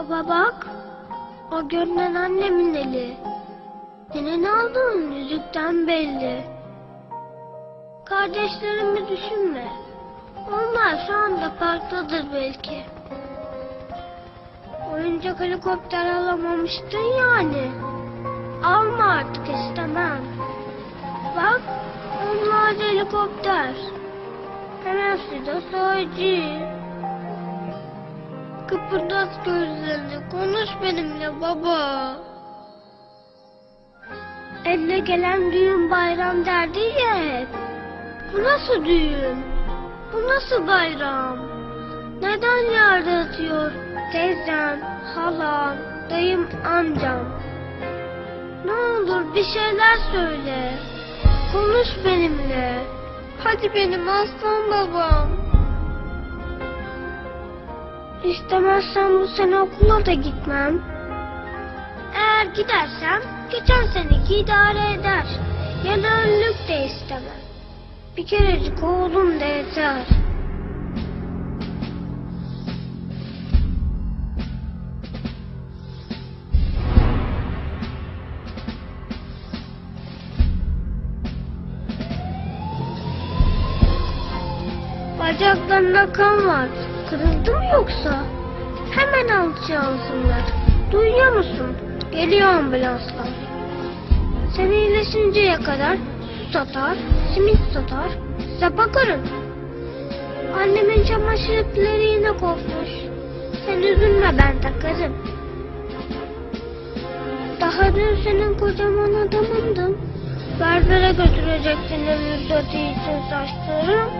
Baba bak. O görünen annemin eli. Senin aldığın yüzükten belli. Kardeşlerimi düşünme. Onlar şu anda parktadır belki. Oyuncak helikopter alamamıştın yani. Alma artık istemem. Bak onlar helikopter. Hemen suda sağcı. Kıpırdat gözlerini konuş benimle baba. Elle gelen düğün bayram derdi ya hep. Bu nasıl düğün? Bu nasıl bayram? Neden yerde atıyor teyzem, halam, dayım, amcam? Ne olur bir şeyler söyle. Konuş benimle. Hadi benim aslan babam. İstemezsen bu sene okula da gitmem. Eğer gidersem geçen seneki idare eder. Yanarlık de istemem. Bir kerecik oğlum da yeter. Bacaklarında kan var. Kırıldı mı yoksa? Hemen alçıya alsınlar. Duyuyor musun? Geliyor ambulanslar. Sen iyileşinceye kadar su satar, simit satar, size bakarım. Annemin çamaşır ipleri yine kopmuş. Sen üzülme ben takarım. Daha dün senin kocaman adamındım. Berbere götürecektin dötü için saçlarım.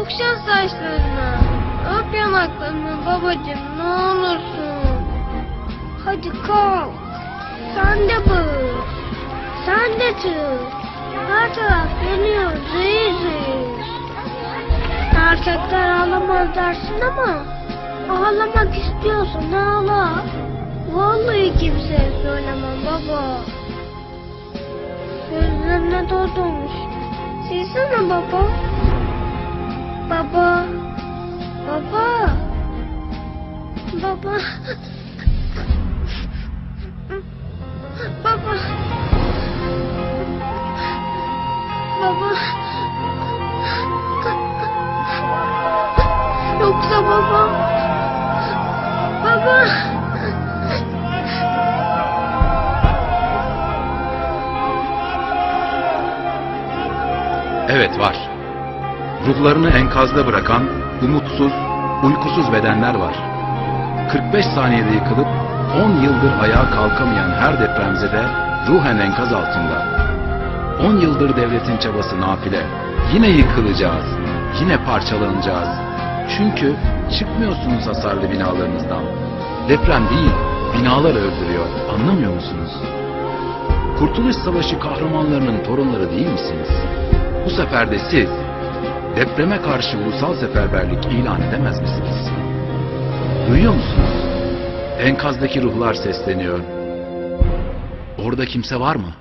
Okşa saçlarını, öp yanaklarını babacığım ne olursun. Hadi kalk, sen de bağır, sen de çığır. Her taraf yanıyor zehir zehir. Erkekler ağlamaz dersin ama ağlamak istiyorsan ağla. Vallahi kimseye söylemem baba. Gözlerine doldurmuş. Silsene baba. Baba. Baba. Baba. Baba. Baba. Yoksa baba. Baba. Evet var. Ruhlarını enkazda bırakan umutsuz, uykusuz bedenler var. 45 saniyede yıkılıp 10 yıldır ayağa kalkamayan her depremzede ruhen enkaz altında. 10 yıldır devletin çabası nafile. Yine yıkılacağız, yine parçalanacağız. Çünkü çıkmıyorsunuz hasarlı binalarınızdan. Deprem değil, binalar öldürüyor. Anlamıyor musunuz? Kurtuluş Savaşı kahramanlarının torunları değil misiniz? Bu sefer de siz depreme karşı ulusal seferberlik ilan edemez misiniz? Duyuyor musunuz? Enkazdaki ruhlar sesleniyor. Orada kimse var mı?